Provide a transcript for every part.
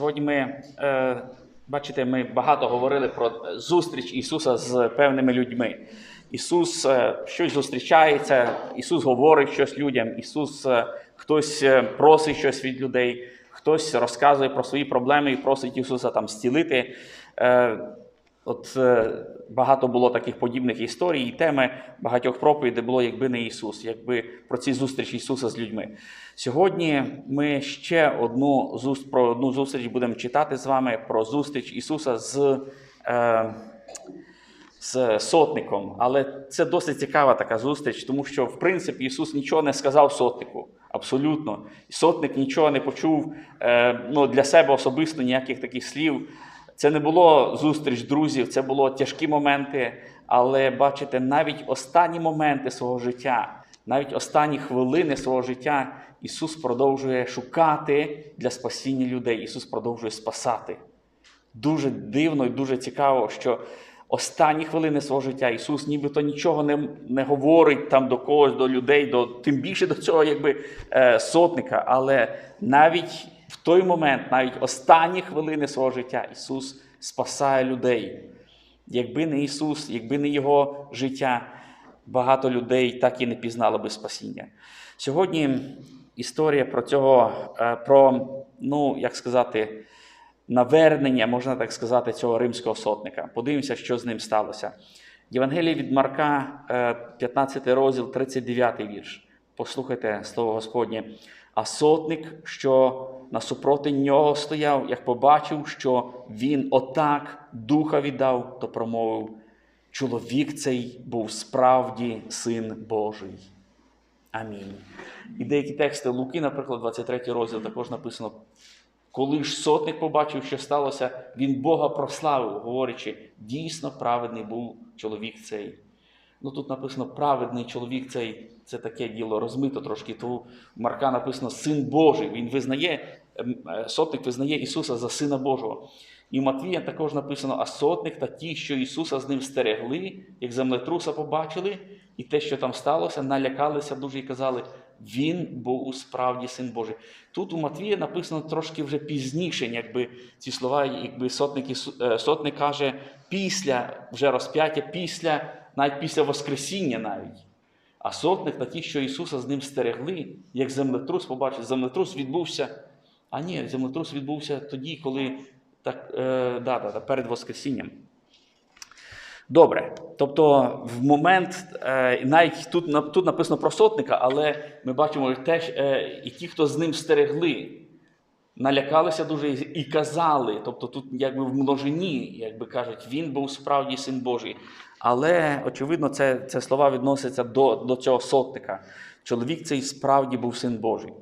Сьогодні ми, е, бачите, ми багато говорили про зустріч Ісуса з певними людьми. Ісус е, щось зустрічається, Ісус говорить щось людям, Ісус е, хтось просить щось від людей, хтось розказує про свої проблеми і просить Ісуса там зцілити. От е, багато було таких подібних історій, і теми багатьох проповідей було, якби не Ісус, якби про ці зустрічі Ісуса з людьми. Сьогодні ми ще одну про одну зустріч будемо читати з вами про зустріч Ісуса з, е, з сотником. Але це досить цікава така зустріч, тому що, в принципі, Ісус нічого не сказав сотнику. Абсолютно. Сотник нічого не почув е, ну, для себе особисто ніяких таких слів. Це не було зустріч друзів, це було тяжкі моменти, але бачите, навіть останні моменти свого життя, навіть останні хвилини свого життя Ісус продовжує шукати для спасіння людей. Ісус продовжує спасати. Дуже дивно і дуже цікаво, що останні хвилини свого життя Ісус нібито нічого не, не говорить там до когось, до людей, до, тим більше до цього якби, е, сотника. Але навіть в той момент, навіть останні хвилини свого життя, Ісус спасає людей. Якби не Ісус, якби не Його життя, багато людей так і не пізнало би спасіння. Сьогодні історія про цього, е, про, ну, як сказати, навернення, можна так сказати, цього римського сотника. Подивимося, що з ним сталося. Євангеліє від Марка, е, 15 розділ, 39 вірш. Послухайте слово Господнє. А сотник, що насупроти нього стояв, як побачив, що він отак духа віддав, то промовив: чоловік цей був справді син Божий. Амінь. І деякі тексти Луки, наприклад, 23 розділ також написано. Коли ж сотник побачив, що сталося, він Бога прославив, говорячи, дійсно праведний був чоловік цей. Ну тут написано праведний чоловік цей, це таке діло розмито трошки. То Марка написано Син Божий. Він визнає, сотник визнає Ісуса за Сина Божого. І в Матвія також написано, а сотник та ті, що Ісуса з ним стерегли, як землетруса побачили, і те, що там сталося, налякалися дуже і казали, він був у справді син Божий. Тут у Матвія написано трошки вже пізніше, якби ці слова, якби сотник, е, сотник каже після вже розп'яття, після, навіть після Воскресіння навіть. А сотник та ті, що Ісуса з ним стерегли, як землетрус побачив, землетрус відбувся. А ні, землетрус відбувся тоді, коли так, е, да, да, да, перед Воскресінням. Добре. Тобто, в момент, е, навіть тут, тут написано про сотника, але ми бачимо теж е, і ті, хто з ним стерегли, налякалися дуже і казали. Тобто тут якби в множині, якби кажуть, він був справді син Божий. Але, очевидно, це, це слова відносяться до, до цього сотника. Чоловік цей справді був син Божий.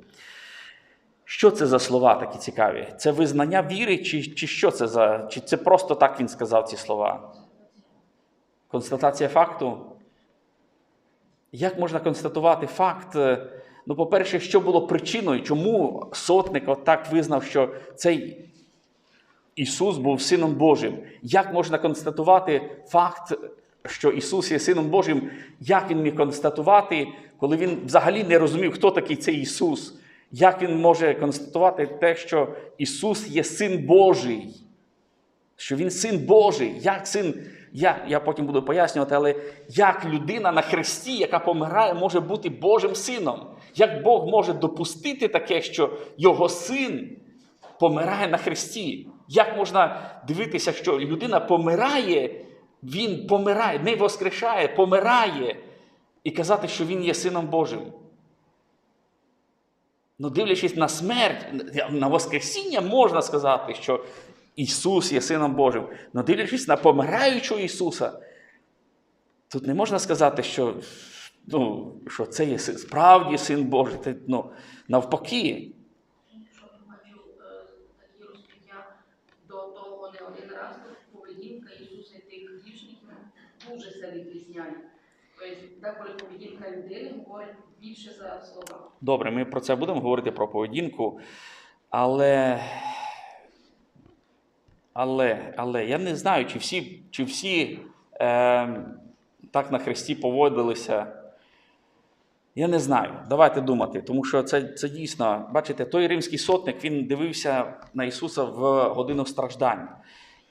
Що це за слова такі цікаві? Це визнання віри, чи, чи що це за. Чи це просто так він сказав ці слова? Констатація факту. Як можна констатувати факт? Е, Ну, по-перше, що було причиною, чому сотник отак визнав, що цей Ісус був Сином Божим? Як можна констатувати факт, що Ісус є Сином Божим? Як він міг констатувати, коли він взагалі не розумів, хто такий цей Ісус? Як він може констатувати те, що Ісус є Син Божий? Що Він син Божий, як син, я, я потім буду пояснювати, але як людина на хресті, яка помирає, може бути Божим сином? Як Бог може допустити таке, що його син помирає на хресті? Як можна дивитися, що людина помирає, він помирає, не воскрешає, помирає, і казати, що він є сином Божим? Ну, дивлячись на смерть, на Воскресіння, можна сказати, що Ісус є Сином Божим. Но дивлячись на помираючого Ісуса, тут не можна сказати, що, ну, що це є справді Син Божий. Це, ну, навпаки. Дуже се відрізняє. Тобто. Добре, ми про це будемо говорити про поведінку, але. Але, але я не знаю, чи всі, чи всі е, так на Христі поводилися, Я не знаю. Давайте думати, тому що це, це дійсно, бачите, той римський сотник він дивився на Ісуса в годину страждань.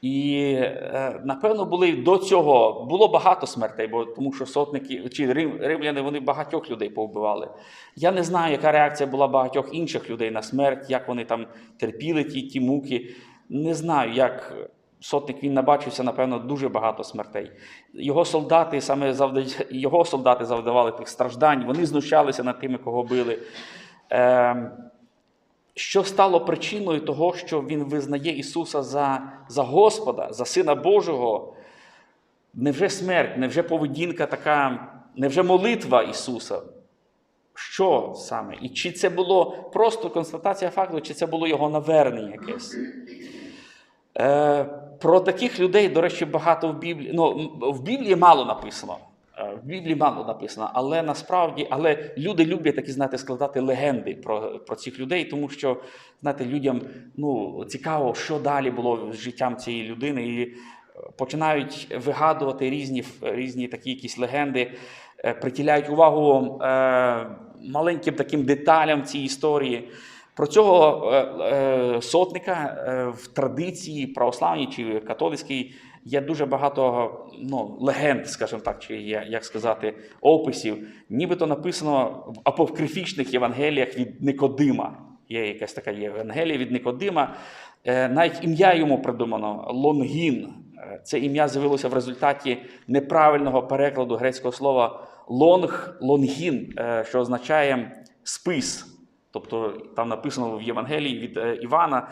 І е, напевно були до цього було багато смертей, бо тому що сотники чи рим, римляни вони багатьох людей повбивали. Я не знаю, яка реакція була багатьох інших людей на смерть, як вони там терпіли ті, ті муки. Не знаю, як сотник він набачився, напевно, дуже багато смертей. Його солдати саме завда... його солдати завдавали тих страждань, вони знущалися над тими, кого били. Е, що стало причиною того, що він визнає Ісуса за, за Господа, за Сина Божого? Невже смерть, невже поведінка така, невже молитва Ісуса? Що саме? І чи це було просто констатація факту, чи це було його навернення якесь? Е, про таких людей, до речі, багато в Біблії. Ну, в Біблії мало написано. Е, В Біблії мало написано, але насправді, але люди люблять такі, знаєте, складати легенди про, про цих людей, тому що, знаєте, людям ну, цікаво, що далі було з життям цієї людини, і е, починають вигадувати різні, різні такі якісь легенди, е, приділяють увагу е, маленьким таким деталям цієї історії. Про цього е, сотника в традиції православній чи католицькій є дуже багато ну, легенд, скажімо так, чи є, як сказати, описів. Нібито написано в апокрифічних Євангеліях від Никодима. Є якась така Євангелія від Никодима. Е, Навіть ім'я йому придумано Лонгін. Е, Це ім'я з'явилося в результаті неправильного перекладу грецького слова лонг, лонгін, е, що означає спис. Тобто там написано в Євангелії від Івана,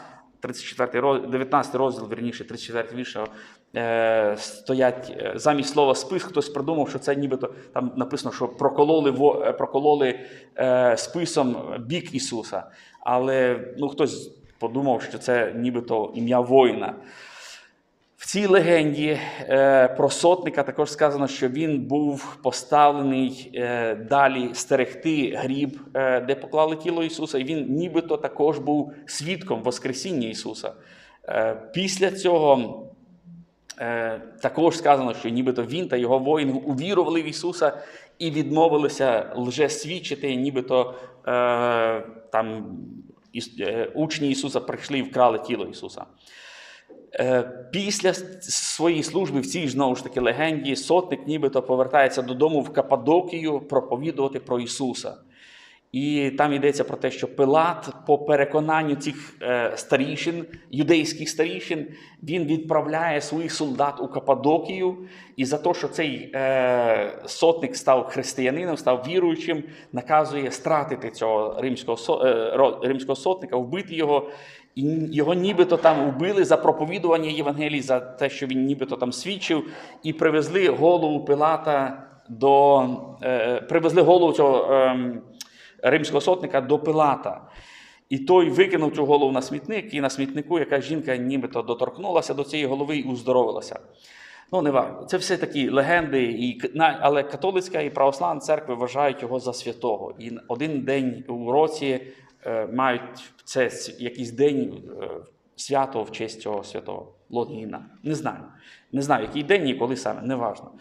34 роз- 19 розділ, вірніше, 34 вірш, е, стоять е, замість слова спис, хтось придумав, що це нібито там написано, що прокололи, е, прокололи е, списом бік Ісуса. Але ну, хтось подумав, що це нібито ім'я воїна. Цій легенді е, про сотника також сказано, що він був поставлений е, далі стерегти гріб, е, де поклали тіло Ісуса, і він нібито також був свідком Воскресіння Ісуса. Після цього також сказано, що нібито він та його воїни увірували в Ісуса і відмовилися лжесвідчити, нібито е, там учні Ісуса прийшли і вкрали тіло Ісуса. Е, Після своєї служби в цій знову ж таки легенді сотник нібито повертається додому в Каппадокію проповідувати про Ісуса. І там йдеться про те, що Пилат, по переконанню цих е, старішин, юдейських старішин, він відправляє своїх солдат у Каппадокію. І за те, що цей е, сотник став християнином, став віруючим, наказує стратити цього римського, римського сотника, вбити його. І його нібито там вбили за проповідування Євангелії, за те, що він нібито там свідчив, і привезли голову Пилата до е, привезли голову цього ем, римського сотника до Пилата. І той викинув цю голову на смітник, і на смітнику яка жінка нібито доторкнулася до цієї голови і уздоровилася. Ну, не важливо. Це все такі легенди, і, але католицька і православна церкви вважають його за святого. І один день у році е, мають це якийсь день е, свято в честь цього святого Лонгіна. Не знаю. Не знаю, який день і коли саме, неважно.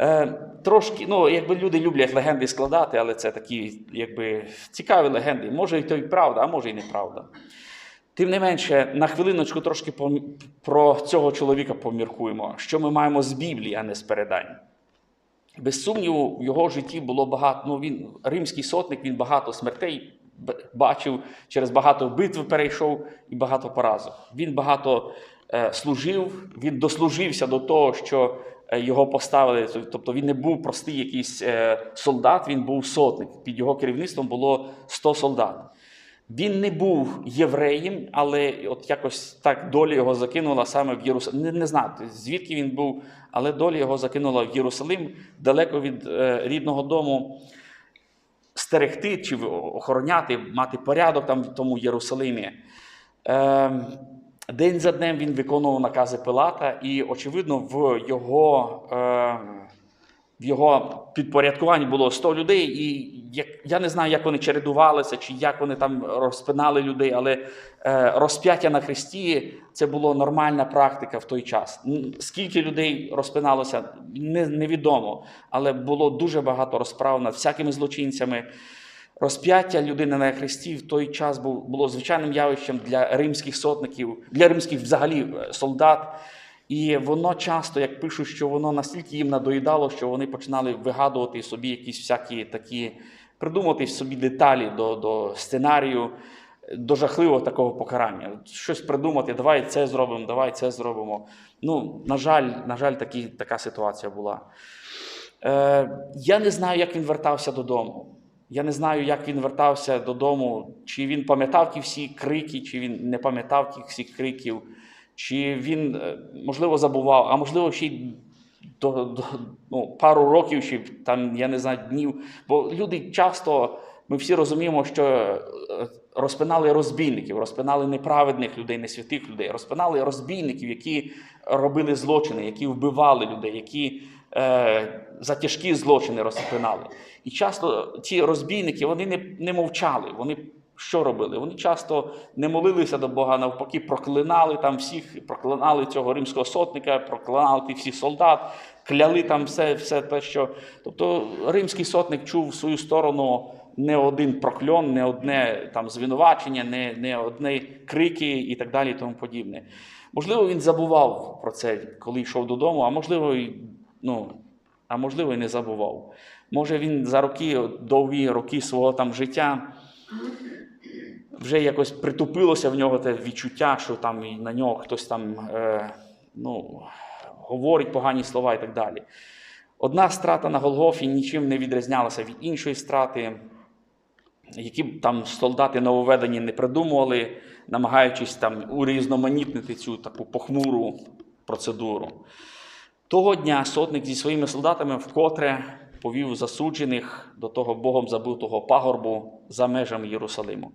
Е, трошки, ну, якби люди люблять легенди складати, але це такі, якби, цікаві легенди. Може, і то й правда, а може, і неправда. Тим не менше, на хвилиночку трошки про цього чоловіка поміркуємо, що ми маємо з Біблії, а не з передань. Без сумніву, в його житті було багато. Ну, він римський сотник, він багато смертей бачив, через багато битв перейшов і багато поразок. Він багато е, служив, він дослужився до того, що е, його поставили. Тобто він не був простий якийсь е, солдат, він був сотник. Під його керівництвом було 100 солдат. Він не був євреєм, але от якось так доля його закинула саме в Єрусалим. Не, не знаю, звідки він був, але доля його закинула в Єрусалим, далеко від е, рідного дому, стерегти чи охороняти, мати порядок там в тому Єрусалимі. Е, день за днем він виконував накази Пилата, і, очевидно, в його. В його підпорядкуванні було 100 людей, і я не знаю, як вони чередувалися, чи як вони там розпинали людей, але е, розп'яття на хресті це була нормальна практика в той час. Скільки людей розпиналося, не, невідомо, але було дуже багато розправ над всякими злочинцями. Розп'яття людини на хресті в той час було звичайним явищем для римських сотників, для римських взагалі е, солдат. І воно часто, як пишуть, що воно настільки їм надоїдало, що вони починали вигадувати собі якісь всякі такі, придумати собі деталі до, до сценарію, до жахливого такого покарання. Щось придумати, давай це зробимо, давай це зробимо. Ну, на жаль, на жаль, такі, така ситуація була. Е, я не знаю, як він вертався додому. Я не знаю, як він вертався додому, чи він пам'ятав ті всі крики, чи він не пам'ятав тих всіх криків, чи він, е, можливо, забував, а можливо, ще й до, до, ну, пару років, чи там, я не знаю, днів. Бо люди часто, ми всі розуміємо, що е, розпинали розбійників, розпинали неправедних людей, не святих людей, розпинали розбійників, які робили злочини, які вбивали людей, які е, за тяжкі злочини розпинали. І часто ці розбійники вони не, не мовчали. Вони що робили? Вони часто не молилися до Бога, навпаки, проклинали там всіх, проклинали цього римського сотника, проклинали всіх солдат, кляли там все, все те, що. Тобто римський сотник чув в свою сторону не один прокльон, не одне там звинувачення, не, не одне крики і так далі, і тому подібне. Можливо, він забував про це, коли йшов додому, а можливо, ну, а можливо, і не забував. Може, він за роки, довгі роки свого там життя вже якось притупилося в нього те відчуття, що там на нього хтось там е, ну, говорить погані слова і так далі. Одна страта на Голгофі нічим не відрізнялася від іншої страти, які б там солдати нововведені не придумували, намагаючись там урізноманітнити цю таку похмуру процедуру. Того дня сотник зі своїми солдатами вкотре повів засуджених до того Богом забутого пагорбу за межами Єрусалиму.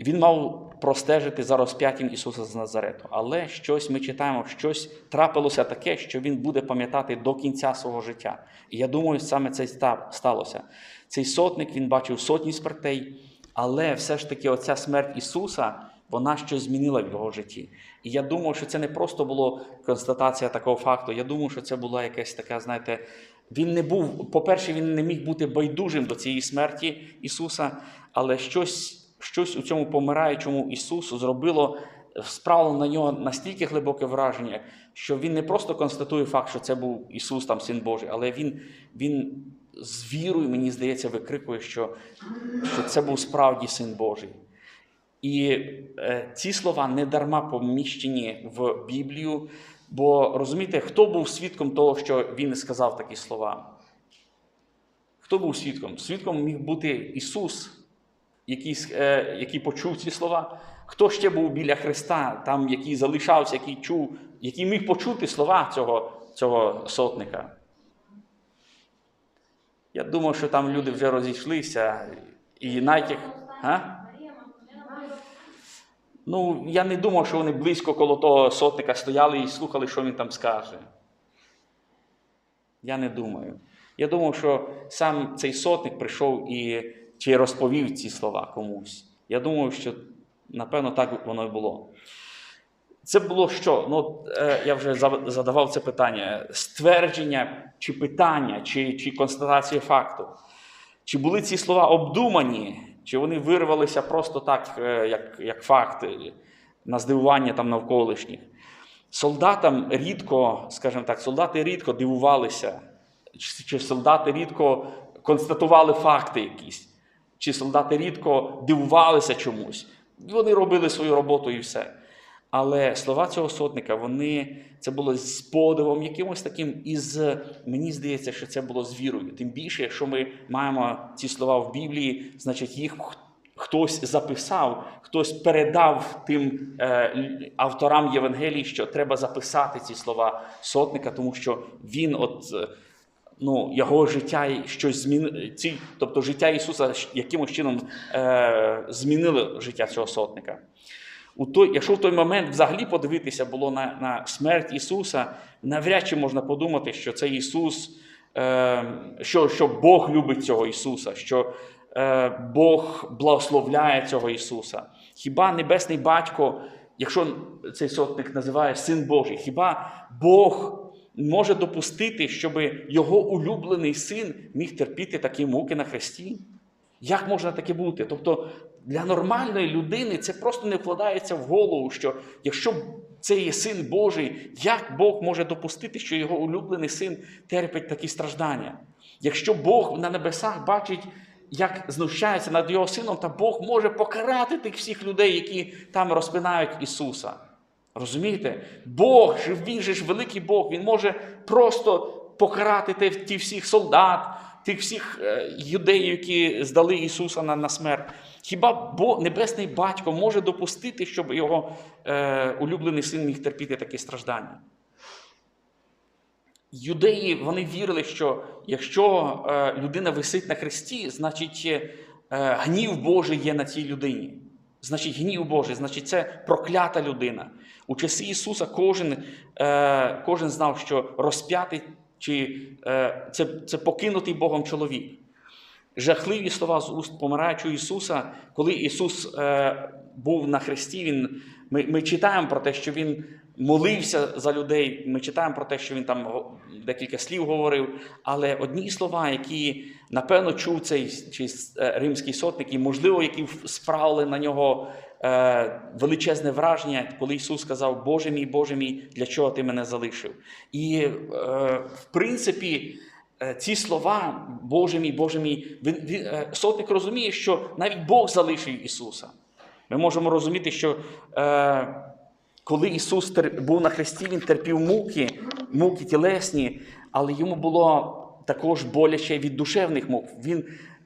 Він мав простежити за розп'яттям Ісуса з Назарету. Але щось ми читаємо, щось трапилося таке, що він буде пам'ятати до кінця свого життя. І я думаю, саме це сталося. Цей сотник він бачив сотні смертей, але все ж таки, оця смерть Ісуса, вона щось змінила в його житті. І я думаю, що це не просто було констатація такого факту. Я думаю, що це була якась така, знаєте, він не був, по-перше, він не міг бути байдужим до цієї смерті Ісуса, але щось щось у цьому помираючому Ісусу зробило, справило на нього настільки глибоке враження, що він не просто констатує факт, що це був Ісус, там Син Божий, але він, він з вірою, мені здається, викрикує, що, що це був справді Син Божий. І е, ці слова не дарма поміщені в Біблію, бо розумієте, хто був свідком того, що він сказав такі слова? Хто був свідком? Свідком міг бути Ісус, який, е, який почув ці слова. Хто ще був біля Христа, там, який залишався, який чув, який міг почути слова цього, цього сотника? Я думаю, що там люди вже розійшлися, і навіть. Ну, я не думав, що вони близько коло того сотника стояли і слухали, що він там скаже. Я не думаю. Я думав, що сам цей сотник прийшов і чи розповів ці слова комусь. Я думаю, що напевно так воно і було. Це було що? Ну, е, я вже задавав це питання: ствердження чи питання, чи, чи констатація факту. Чи були ці слова обдумані, чи вони вирвалися просто так, е, як, як факти, на здивування там навколишніх. Солдатам рідко, скажімо так, солдати рідко дивувалися, чи, чи солдати рідко констатували факти якісь, чи солдати рідко дивувалися чомусь. Вони робили свою роботу і все. Але слова цього сотника, вони це було з подивом, якимось таким, із мені здається, що це було з вірою. Тим більше, якщо ми маємо ці слова в Біблії, значить їх хтось записав, хтось передав тим е, авторам Євангелії, що треба записати ці слова сотника, тому що він от. Ну, його життя щось змінило, ці, тобто життя Ісуса якимось чином е, змінило життя цього сотника. У той, якщо в той момент взагалі подивитися було на, на смерть Ісуса, навряд чи можна подумати, що цей Ісус е, що, що Бог любить цього Ісуса, що е, Бог благословляє цього Ісуса. Хіба Небесний Батько, якщо цей сотник називає Син Божий, хіба Бог може допустити, щоб його улюблений син міг терпіти такі муки на хресті? Як можна таке бути? Тобто для нормальної людини це просто не вкладається в голову, що якщо це є син Божий, як Бог може допустити, що його улюблений син терпить такі страждання? Якщо Бог на небесах бачить, як знущається над його сином, та Бог може покарати тих всіх людей, які там розпинають Ісуса. Розумієте? Бог, він же ж великий Бог, Він може просто покарати ті всіх солдат, тих всіх е, юдеїв, які здали Ісуса на, на смерть. Хіба Бо, Небесний Батько може допустити, щоб його е, улюблений син міг терпіти такі страждання? Юдеї вони вірили, що якщо е, людина висить на хресті, значить е, гнів Божий є на цій людині. Значить, гнів Божий, значить, це проклята людина. У часи Ісуса кожен, е, кожен знав, що розп'ятий чи е, це, це покинутий Богом чоловік. Жахливі слова з уст помираючого Ісуса, коли Ісус е, був на хресті, він, ми, ми читаємо про те, що Він молився за людей. Ми читаємо про те, що він там декілька слів говорив. Але одні слова, які напевно чув цей чи, е, римський сотник, і можливо, які справили на нього величезне враження, коли Ісус сказав: Боже мій, Боже мій, для чого ти мене залишив? І е, в принципі. Е, Ці слова, Боже мій, Боже мій, е, сотник розуміє, що навіть Бог залишив Ісуса. Ми можемо розуміти, що е, коли Ісус був на хресті, Він терпів муки, муки тілесні, але йому було також боляче від душевних мук. Він,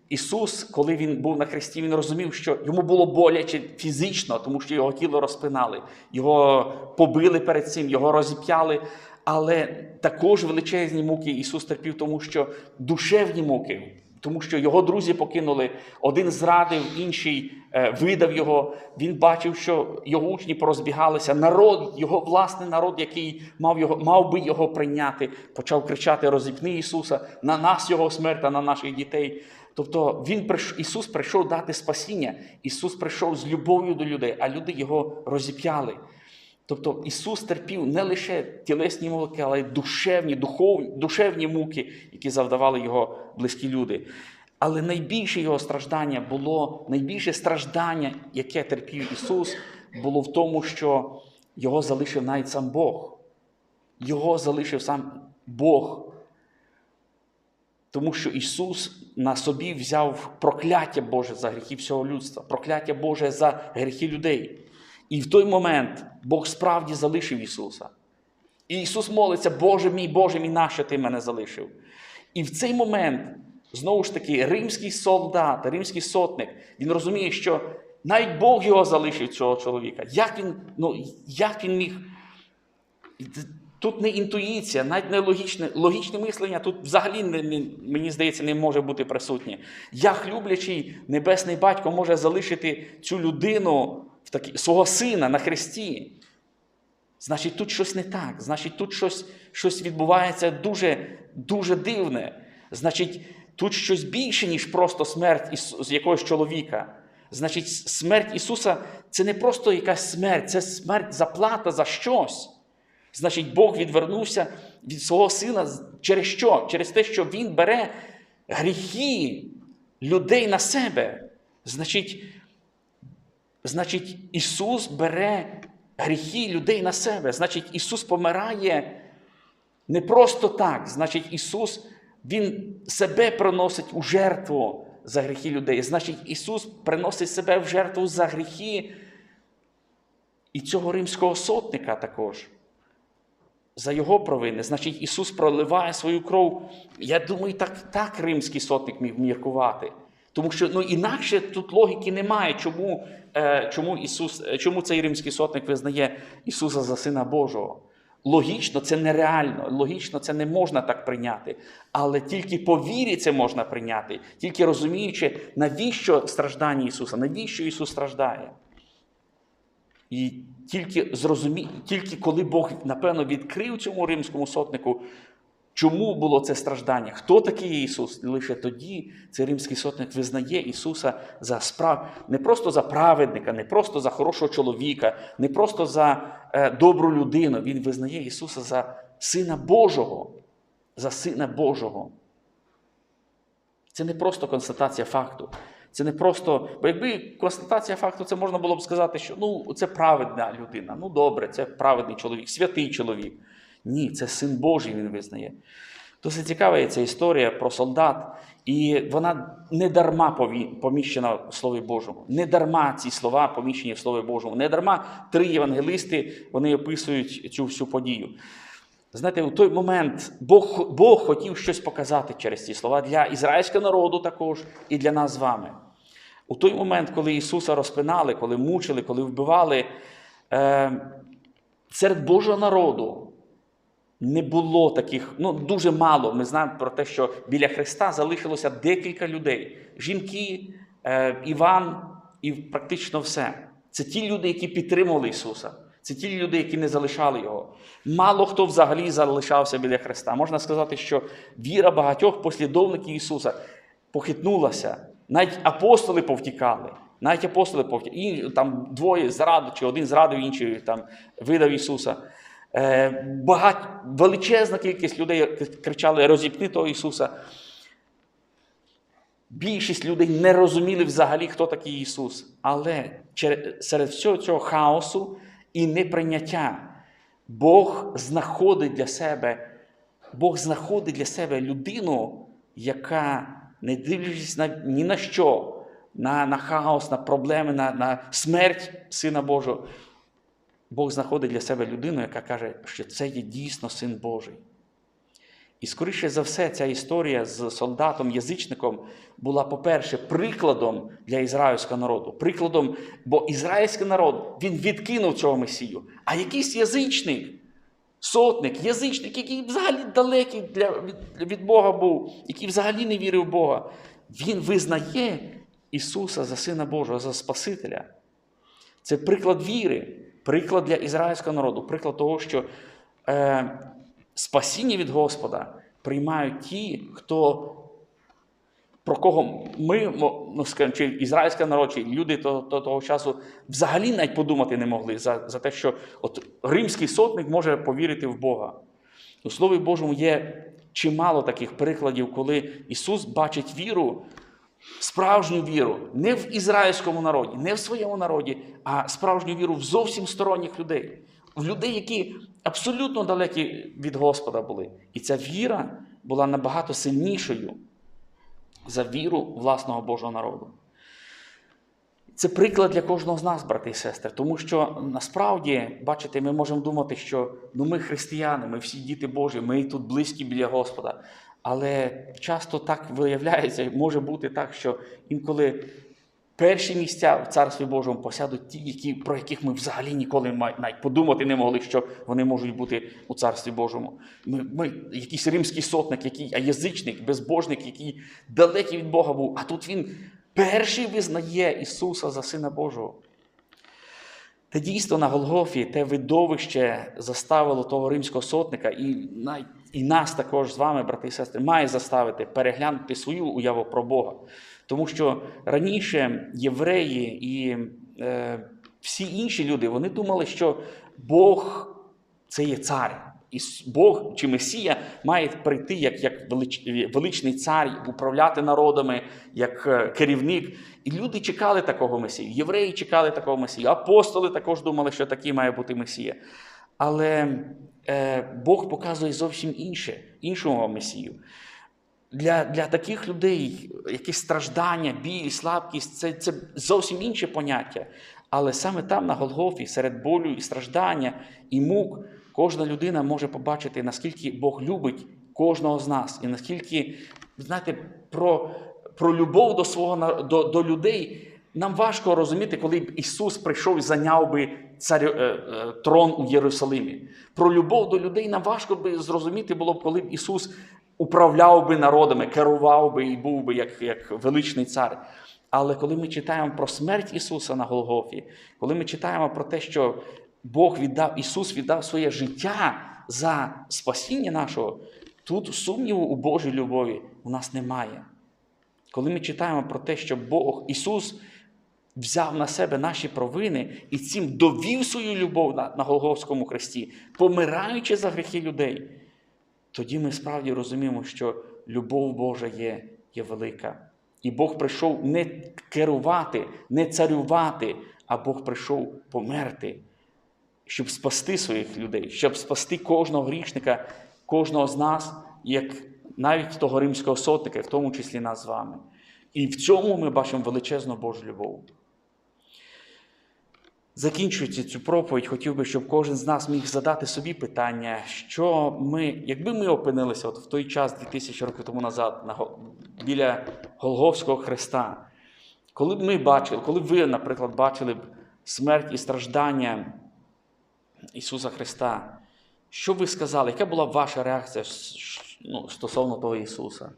Ісус, коли Він був на хресті, Він розумів, що йому було боляче фізично, тому що його тіло розпинали, його побили перед цим, його розіп'яли. Але також величезні муки Ісус терпів, тому що душевні муки, тому що його друзі покинули, один зрадив, інший е, видав його. Він бачив, що його учні порозбігалися. Народ, його власний народ, який мав, його, мав би його прийняти, почав кричати: Розіпни Ісуса, на нас його смерть, на наших дітей. Тобто він прийш- Ісус прийшов дати спасіння. Ісус прийшов з любов'ю до людей, а люди його розіп'яли. Тобто Ісус терпів не лише тілесні муки, але й душевні, духовні, душевні муки, які завдавали його близькі люди. Але найбільше його страждання було, найбільше страждання, яке терпів Ісус, було в тому, що його залишив навіть сам Бог. Його залишив сам Бог. Тому що Ісус на собі взяв прокляття Боже за гріхи всього людства, прокляття Боже за гріхи людей. І в той момент Бог справді залишив Ісуса. І Ісус молиться, Боже мій, Боже мій, нащо ти мене залишив? І в цей момент, знову ж таки, римський солдат, римський сотник, він розуміє, що навіть Бог його залишив цього чоловіка. Як він, ну, як він міг. Тут не інтуїція, навіть не логічне, логічне мислення тут взагалі не, не, мені здається не може бути присутнє. Як люблячий небесний батько може залишити цю людину в такі, свого сина на хресті? Значить, тут щось не так. Значить, тут щось, щось відбувається дуже, дуже дивне. Значить, тут щось більше, ніж просто смерть Ісу- з якогось чоловіка. Значить, смерть Ісуса це не просто якась смерть, це смерть заплата за щось. Значить, Бог відвернувся від свого сина через що? Через те, що Він бере гріхи людей на себе. Значить, значить, Ісус бере гріхи людей на себе. Значить, Ісус помирає не просто так. Значить, Ісус Він себе приносить у жертву за гріхи людей. Значить, Ісус приносить себе в жертву за гріхи і цього римського сотника також. За його провини. Значить, Ісус проливає свою кров. Я думаю, так, так римський сотник міг міркувати. Тому що ну, інакше тут логіки немає, чому, е, чому, Ісус, е, чому цей римський сотник визнає Ісуса за Сина Божого. Логічно, це нереально, логічно, це не можна так прийняти. Але тільки по вірі це можна прийняти, тільки розуміючи, навіщо страждання Ісуса, навіщо Ісус страждає. І тільки зрозумі... тільки коли Бог, напевно, відкрив цьому римському сотнику Чому було це страждання? Хто такий Ісус? Лише тоді цей римський сотник визнає Ісуса за справ, не просто за праведника, не просто за хорошого чоловіка, не просто за е, добру людину. Він визнає Ісуса за Сина Божого. За Сина Божого. Це не просто констатація факту. Це не просто. Бо якби констатація факту, це можна було б сказати, що ну, це праведна людина. Ну добре, це праведний чоловік, святий чоловік. Ні, це син Божий він визнає. Досить цікава є ця історія про солдат, і вона не дарма поміщена в Слові Божому. Не дарма ці слова поміщені в Слові Божому. Не дарма три євангелисти вони описують цю всю подію. Знаєте, у той момент Бог, Бог хотів щось показати через ці слова для ізраїльського народу також і для нас з вами. У той момент, коли Ісуса розпинали, коли мучили, коли вбивали, е, серед Божого народу не було таких, ну дуже мало. Ми знаємо про те, що біля Христа залишилося декілька людей: жінки, е, Іван і практично все. Це ті люди, які підтримували Ісуса. Це ті люди, які не залишали Його. Мало хто взагалі залишався біля Христа. Можна сказати, що віра багатьох послідовників Ісуса похитнулася. Навіть апостоли повтікали. Навіть апостоли повтікали. І там двоє зрадили, чи один зрадив, інший там видав Ісуса. Е, багать, величезна кількість людей кричали: розіпни того Ісуса. Більшість людей не розуміли взагалі, хто такий Ісус. Але серед всього цього хаосу і неприйняття Бог знаходить для себе, Бог знаходить для себе людину, яка, не дивлячись на, ні на що, на, на хаос, на проблеми, на, на смерть Сина Божого, Бог знаходить для себе людину, яка каже, що це є дійсно син Божий. І скоріше за все, ця історія з солдатом-язичником була, по-перше, прикладом для ізраїльського народу. Прикладом, бо ізраїльський народ він відкинув цього Месію. А якийсь язичник, сотник, язичник, який взагалі далекий для, від, від Бога був, який взагалі не вірив в Бога, він визнає Ісуса за Сина Божого, за Спасителя. Це приклад віри, приклад для ізраїльського народу, приклад того, що е, спасіння від Господа приймають ті, хто про кого ми, ну, скажімо, чи ізраїльський народ, чи люди того, того, того часу взагалі навіть подумати не могли за, за те, що от римський сотник може повірити в Бога. У Слові Божому є чимало таких прикладів, коли Ісус бачить віру, справжню віру не в ізраїльському народі, не в своєму народі, а справжню віру в зовсім сторонніх людей, в людей, які абсолютно далекі від Господа були. І ця віра була набагато сильнішою за віру власного Божого народу. Це приклад для кожного з нас, брати і сестри, тому що насправді, бачите, ми можемо думати, що ну, ми християни, ми всі діти Божі, ми тут близькі біля Господа. Але часто так виявляється, може бути так, що інколи перші місця в Царстві Божому посядуть ті, які, про яких ми взагалі ніколи навіть подумати не могли, що вони можуть бути у Царстві Божому. Ми, ми якийсь римський сотник, який, а язичник, безбожник, який далекий від Бога був, а тут він перший визнає Ісуса за Сина Божого. Те дійство на Голгофі, те видовище заставило того римського сотника, і, і нас також з вами, брати і сестри, має заставити переглянути свою уяву про Бога. Тому що раніше євреї і е, всі інші люди вони думали, що Бог це є цар. І Бог чи Месія має прийти як, як велич, величний цар, управляти народами, як е, керівник. І люди чекали такого Месію. Євреї чекали такого Месію. Апостоли також думали, що такий має бути Месія. Але е, Бог показує зовсім інше, іншого Месію. Для, для таких людей якесь страждання, біль, слабкість це, це зовсім інше поняття. Але саме там, на Голгофі, серед болю і страждання і мук, кожна людина може побачити, наскільки Бог любить кожного з нас, і наскільки, знаєте, про, про любов до свого до, до людей нам важко розуміти, коли б Ісус прийшов і зайняв би царю, е, е, трон у Єрусалимі. Про любов до людей нам важко би зрозуміти було б, коли б Ісус управляв би народами, керував би і був би як, як величний цар. Але коли ми читаємо про смерть Ісуса на Голгофі, коли ми читаємо про те, що Бог віддав, Ісус віддав своє життя за спасіння нашого, Тут сумніву у Божій любові у нас немає. Коли ми читаємо про те, що Бог, Ісус взяв на себе наші провини і цим довів свою любов на, на Голгофському хресті, помираючи за гріхи людей, тоді ми справді розуміємо, що любов Божа є, є велика. І Бог прийшов не керувати, не царювати, а Бог прийшов померти, щоб спасти своїх людей, щоб спасти кожного грішника, кожного з нас, як навіть того римського сотника, в тому числі нас з вами. І в цьому ми бачимо величезну Божу любов. Закінчуючи цю проповідь, хотів би, щоб кожен з нас міг задати собі питання, що ми, якби ми опинилися от в той час, 2000 років тому назад, на, біля Голговського Христа, коли б ми бачили, коли ви, наприклад, бачили б смерть і страждання Ісуса Христа, що ви сказали, яка була ваша реакція ну, стосовно того Ісуса?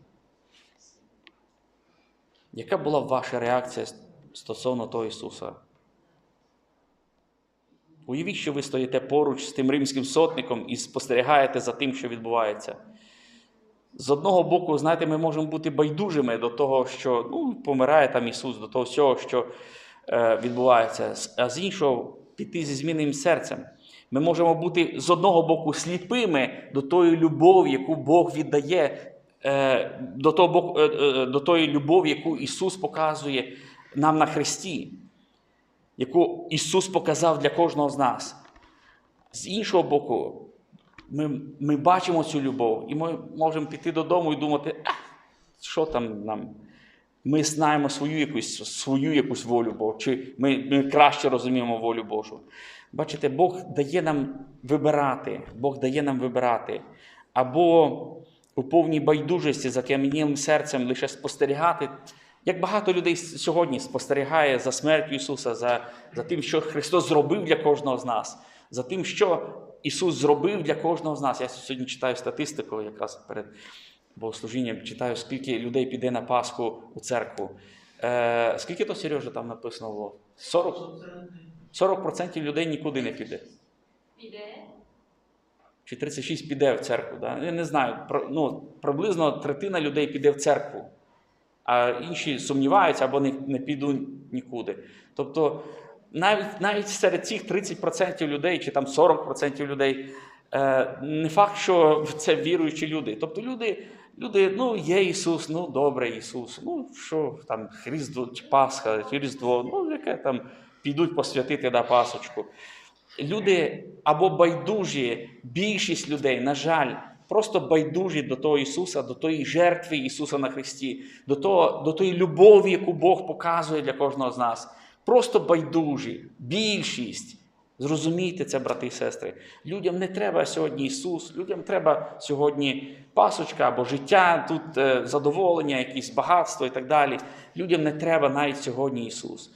Яка була ваша реакція стосовно того Ісуса? Уявіть, що ви стоїте поруч з тим римським сотником і спостерігаєте за тим, що відбувається. З одного боку, знаєте, ми можемо бути байдужими до того, що ну, помирає там Ісус, до того всього, що е, відбувається, а з іншого піти зі змінним серцем. Ми можемо бути з одного боку сліпими до тої любові, яку Бог віддає, е, до, того, е, е, до тої любові, яку Ісус показує нам на Христі яку Ісус показав для кожного з нас. З іншого боку, ми, ми бачимо цю любов, і ми можемо піти додому і думати, а, що там нам? Ми знаємо свою якусь, свою якусь волю Божу, чи ми, ми краще розуміємо волю Божу. Бачите, Бог дає нам вибирати, Бог дає нам вибирати. Або у повній байдужості, за кам'янілим серцем лише спостерігати, як багато людей сьогодні спостерігає за смертю Ісуса, за, за тим, що Христос зробив для кожного з нас, за тим, що Ісус зробив для кожного з нас. Я сьогодні читаю статистику, якраз перед богослужінням читаю, скільки людей піде на Пасху у церкву. Е, скільки то, Сережа, там написано було? 40, 40% людей нікуди не піде. Піде. Чи 36 піде в церкву. Да? Я не знаю, про- ну, приблизно третина людей піде в церкву, а інші сумніваються або не, не підуть нікуди. Тобто, навіть, навіть серед цих 30% людей чи там 40% людей, е, не факт, що це віруючі люди. Тобто люди, люди, ну, є Ісус, ну добре, Ісус, ну що там, Різдво, Пасха, чи Різдво, ну яке там підуть посвятити на Пасочку. Люди або байдужі, більшість людей, на жаль, просто байдужі до того Ісуса, до тої жертви Ісуса на Христі, до, того, до тої любові, яку Бог показує для кожного з нас. Просто байдужі, більшість. Зрозумійте це, брати і сестри. Людям не треба сьогодні Ісус, людям треба сьогодні пасочка або життя, тут е, задоволення, якісь багатство і так далі. Людям не треба навіть сьогодні Ісус.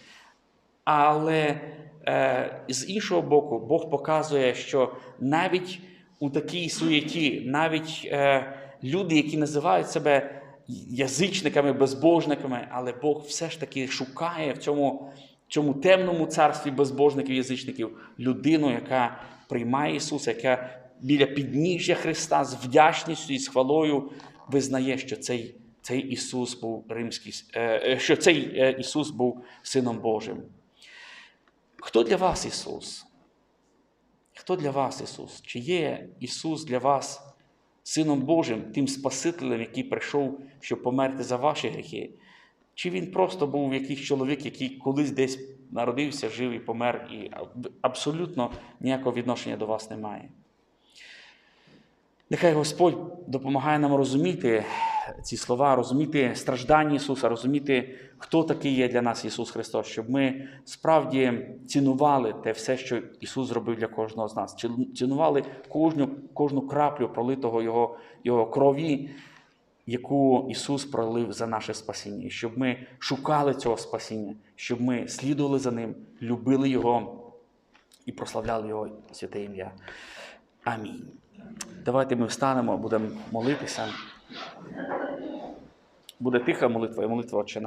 Але е, з іншого боку, Бог показує, що навіть у такій суєті, навіть е, люди, які називають себе язичниками, безбожниками, але Бог все ж таки шукає в цьому, цьому темному царстві безбожників язичників людину, яка приймає Ісуса, яка біля підніжжя Христа з вдячністю і з хвалою визнає, що цей, цей Ісус був римський, е, е, що цей е, Ісус був Сином Божим. Хто для вас Ісус? Хто для вас Ісус? Чи є Ісус для вас Сином Божим, тим Спасителем, який прийшов, щоб померти за ваші гріхи? Чи Він просто був якийсь чоловік, який колись десь народився, жив і помер, і абсолютно ніякого відношення до вас немає? Нехай Господь допомагає нам розуміти ці слова, розуміти страждання Ісуса, розуміти, хто такий є для нас Ісус Христос, щоб ми справді цінували те все, що Ісус зробив для кожного з нас. Ці- Цінували кожну, кожну краплю пролитого Його, Його крові, яку Ісус пролив за наше спасіння, І щоб ми шукали цього спасіння, щоб ми слідували за Ним, любили Його і прославляли Його святе ім'я. Амінь. Давайте ми встанемо, будемо молитися. Буде тиха молитва і молитва Отче.